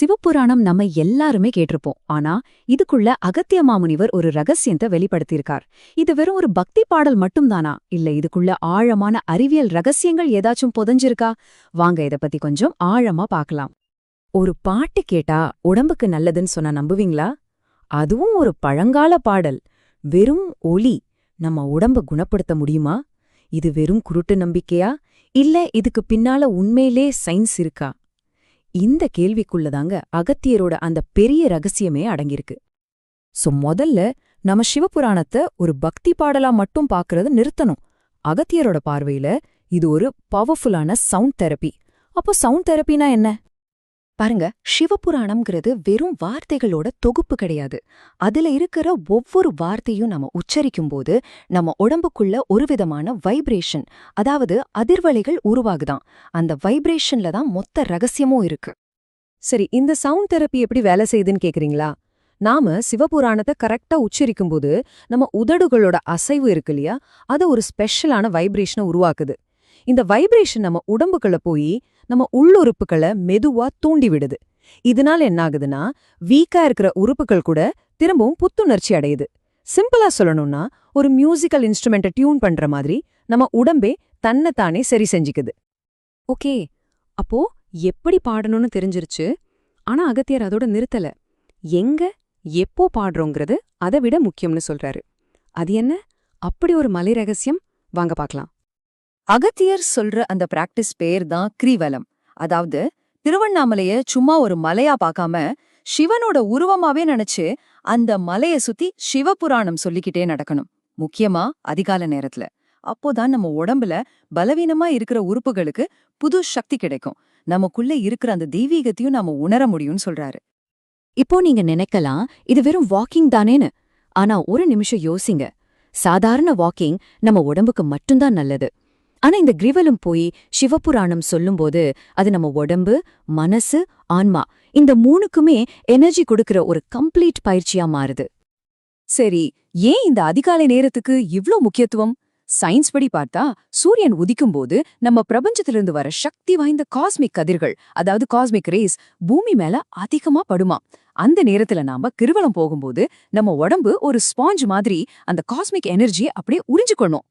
சிவபுராணம் நம்ம எல்லாருமே கேட்டிருப்போம். ஆனா இதுக்குள்ள அகத்திய மாமுனிவர் ஒரு ரகசியத்தை வெளிப்படுத்தியிருக்கார். இது வெறும் ஒரு பக்தி பாடல் மட்டும்தானா? இல்ல இதுக்குள்ள ஆழமான அறிவியல் ரகசியங்கள் ஏதாச்சும் புதஞ்சிருக்கா? வாங்க இத பத்தி கொஞ்சம் ஆழமா பார்க்கலாம். ஒரு பாட்டு கேட்டா உடம்புக்கு நல்லதுன்னு சொன்னா நம்புவீங்களா? அதுவும் ஒரு பழங்கால பாடல். வெறும் ஒலி நம்ம உடம்ப குணப்படுத்த முடியுமா? இது வெறும் குருட்டு நம்பிக்கையா? இல்ல இதுக்கு பின்னால உண்மையிலே சயின்ஸ் இருக்கா? இந்த கேள்விக்குள்ளதாங்க அகத்தியரோட அந்த பெரிய ரகசியமே அடங்கியிருக்கு. சோ முதல்ல நம்ம சிவபுராணத்தை ஒரு பக்தி பாடலா மட்டும் பார்க்கறத நிறுத்தணும். அகத்தியரோட பார்வையில இது ஒரு பவர்ஃபுல்லான சவுண்ட் தெரப்பி அப்போ சவுண்ட் தெரப்பினா என்ன? பாருங்க சிவபுராணம்ங்கிறது வெறும் வார்த்தைகளோட தொகுப்பு கிடையாது. அதுல இருக்கிற ஒவ்வொரு வார்த்தையும் நம்ம உச்சரிக்கும் போது நம்ம உடம்புக்குள்ள ஒரு விதமான வைப்ரேஷன் அதாவது அதிர்வலைகள் உருவாகுதான். அந்த வைப்ரேஷன்ல தான் மொத்த ரகசியமும் இருக்கு. சரி இந்த சவுண்ட் தெரப்பி எப்படி வேலை செய்யுதுன்னு கேக்குறீங்களா? நாம சிவபுராணத்தை கரெக்டா உச்சரிக்கும்போது நம்ம உதடுகளோட அசைவு இருக்கு இல்லையா? அது ஒரு ஸ்பெஷலான வைப்ரேஷனை உருவாக்குது. இந்த வைப்ரேஷன் நம்ம உடம்புக்குள்ள போய் நம்ம உள்ளுறுப்புகளை மெதுவா தூண்டி விடுது. இதனால என்ன ஆகுதுன்னா வீக்கா இருக்கிற உறுப்புகள் கூட திரும்பவும் புத்துணர்ச்சி அடையுது. சிம்பிளா சொல்லணும்னா ஒரு மியூசிக்கல் இன்ஸ்ட்ருமெண்ட்டை டியூன் பண்ற மாதிரி நம்ம உடம்பே தன்னைத்தானே சரி செஞ்சுக்குது. ஓகே அப்போ எப்படி பாடணும்னு தெரிஞ்சிருச்சு? ஆனா அகத்தியர் அதோட நிறுத்தல. எங்க எப்போ பாடுறோங்கிறது அதை விட முக்கியம்னு சொல்றாரு. அது என்ன? அப்படி ஒரு மலை ரகசியம்? வாங்க பார்க்கலாம் அகத்தியர் சொல்ற அந்த பிராக்டிஸ் பேர் தான் கிரிவலம். அதாவது திருவண்ணாமலைய சும்மா ஒரு மலையா பார்க்காம சிவனோட உருவமாவே நினைச்சு அந்த மலைய சுத்தி சிவபுராணம் சொல்லிக்கிட்டே நடக்கணும். முக்கியமா அதிகால நேரத்துல. அப்போதான் நம்ம உடம்புல பலவீனமா இருக்கிற உறுப்புகளுக்கு புது சக்தி கிடைக்கும். நமக்குள்ள இருக்கிற அந்த தெய்வீகத்தையும் நாம உணர முடியும்னு சொல்றாரு. இப்போ நீங்க நினைக்கலாம் இது வெறும் வாக்கிங் தானேன்னு. ஆனா ஒரு நிமிஷம் யோசிங்க. சாதாரண வாக்கிங் நம்ம உடம்புக்கு மட்டும்தான் நல்லது. ஆனா இந்த கிரிவலம் போய் சிவபுராணம் சொல்லும்போது அது நம்ம உடம்பு மனசு ஆன்மா இந்த மூணுக்குமே எனர்ஜி கொடுக்கிற ஒரு கம்ப்ளீட் பயிற்சியா மாறுது. சரி ஏன் இந்த அதிகாலை நேரத்துக்கு இவ்ளோ முக்கியத்துவம்? சயின்ஸ் படி பார்த்தா சூரியன் உதிக்கும் போது நம்ம பிரபஞ்சத்திலிருந்து வர சக்தி வாய்ந்த காஸ்மிக் கதிர்கள் அதாவது காஸ்மிக் ரேஸ் பூமி மேல அதிகமா படுமா? அந்த நேரத்துல நாம கிருவலம் போகும்போது நம்ம உடம்பு ஒரு ஸ்பாஞ்ச் மாதிரி அந்த காஸ்மிக் எனர்ஜியை அப்படியே உறிஞ்சுக்கணும்.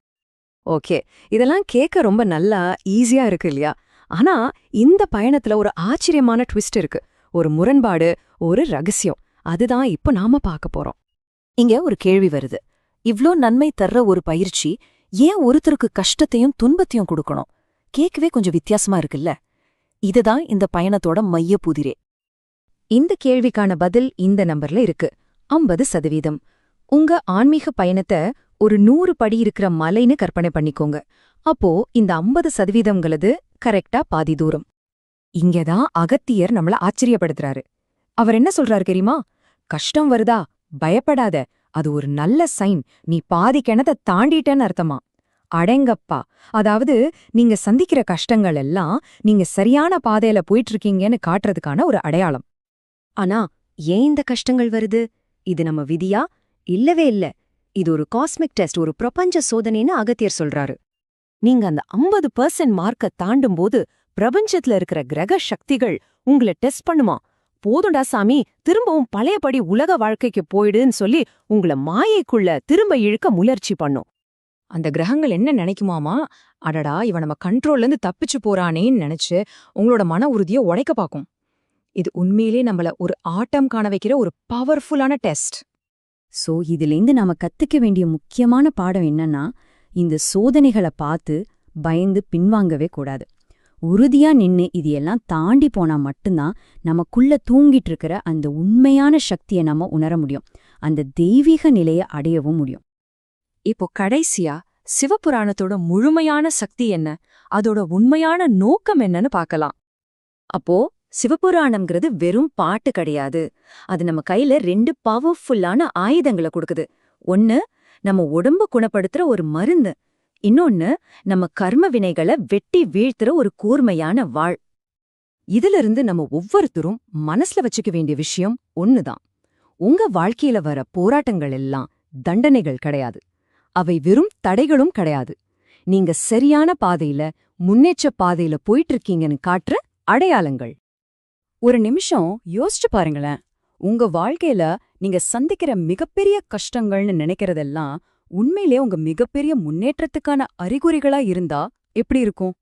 ஓகே. இதெல்லாம் கேட்க ரொம்ப நல்லா ஈஸியா இருக்கு இல்லையா? ஆனா இந்த பயணத்துல ஒரு ஆச்சரியமான ட்விஸ்ட் இருக்கு. ஒரு முரண்பாடு ஒரு ரகசியம். அதுதான் இப்ப நாம பார்க்க போறோம். இங்க ஒரு கேள்வி வருது. இவ்ளோ நன்மை தர்ற ஒரு பயிற்சி ஏன் ஒருத்தருக்கு கஷ்டத்தையும் துன்பத்தையும் கொடுக்கணும்? கேட்கவே கொஞ்சம் வித்தியாசமா இருக்குல்ல? இதுதான் இந்த பயணத்தோட மைய புதிரே. இந்த கேள்விக்கான பதில் இந்த நம்பர்ல இருக்கு. ஐம்பது சதவீதம். உங்க ஆன்மீக பயணத்தை ஒரு நூறு படி இருக்கிற மலைன்னு கற்பனை பண்ணிக்கோங்க. அப்போ இந்த ஐம்பது சதவீதம்களது கரெக்டா பாதி தூரம். இங்கதான் அகத்தியர் நம்மள ஆச்சரியப்படுத்துறாரு. அவர் என்ன சொல்றாரு தெரியுமா? கஷ்டம் வருதா? பயப்படாத. அது ஒரு நல்ல சைன் நீ பாதி கிணத்த தாண்டிட்டேன்னு அர்த்தமா? அடேங்கப்பா. அதாவது நீங்க சந்திக்கிற கஷ்டங்கள் எல்லாம் நீங்க சரியான பாதையில போயிட்டு இருக்கீங்கன்னு காட்டுறதுக்கான ஒரு அடையாளம். ஆனா ஏன் இந்த கஷ்டங்கள் வருது? இது நம்ம விதியா? இல்லவே இல்ல. இது ஒரு காஸ்மிக் டெஸ்ட் ஒரு பிரபஞ்ச சோதனைன்னு அகத்தியர் சொல்றாரு. நீங்க அந்த ஐம்பது பர்சன்ட் மார்க்க தாண்டும் போது பிரபஞ்சத்துல இருக்கிற கிரக சக்திகள் உங்களை டெஸ்ட் பண்ணுமா? போதுண்டா சாமி திரும்பவும் பழையபடி உலக வாழ்க்கைக்கு போயிடுன்னு சொல்லி உங்கள மாயைக்குள்ள திரும்ப இழுக்க முயற்சி பண்ணும். அந்த கிரகங்கள் என்ன நினைக்குமாமா? அடடா இவன் நம்ம கண்ட்ரோல்ல இருந்து தப்பிச்சு போறானேன்னு நினைச்சு உங்களோட மன உறுதியை உடைக்க பாக்கும் இது உண்மையிலே நம்மள ஒரு ஆட்டம் காண வைக்கிற ஒரு பவர்ஃபுல்லான டெஸ்ட். சோ இதுலேருந்து நாம கத்துக்க வேண்டிய முக்கியமான பாடம் என்னன்னா இந்த சோதனைகளை பார்த்து பயந்து பின்வாங்கவே கூடாது. உறுதியா நின்னு இது எல்லாம் தாண்டி போனா மட்டும்தான் நமக்குள்ள தூங்கிட்டு இருக்கிற அந்த உண்மையான சக்தியை நம்ம உணர முடியும். அந்த தெய்வீக நிலையை அடையவும் முடியும். இப்போ கடைசியா சிவபுராணத்தோட முழுமையான சக்தி என்ன? அதோட உண்மையான நோக்கம் என்னன்னு பார்க்கலாம். அப்போ சிவபுராணம்ங்கிறது வெறும் பாட்டு கிடையாது. அது நம்ம கையில ரெண்டு பவர்ஃபுல்லான ஆயுதங்களை கொடுக்குது. ஒன்னு நம்ம உடம்பு குணப்படுத்துற ஒரு மருந்து. இன்னொன்னு நம்ம கர்ம வினைகளை வெட்டி வீழ்த்துற ஒரு கூர்மையான வாழ். இதிலிருந்து நம்ம ஒவ்வொருத்தரும் மனசுல வச்சுக்க வேண்டிய விஷயம் ஒண்ணுதான். உங்க வாழ்க்கையில வர போராட்டங்கள் எல்லாம் தண்டனைகள் கிடையாது. அவை வெறும் தடைகளும் கிடையாது. நீங்க சரியான பாதையில முன்னேற்ற பாதையில போயிட்டு இருக்கீங்கன்னு காட்டுற அடையாளங்கள். ஒரு நிமிஷம் யோசிச்சு பாருங்களேன். உங்க வாழ்க்கையில நீங்க சந்திக்கிற மிகப்பெரிய கஷ்டங்கள்னு நினைக்கிறதெல்லாம் உண்மையிலே உங்க மிகப்பெரிய முன்னேற்றத்துக்கான அறிகுறிகளா இருந்தா எப்படி இருக்கும்?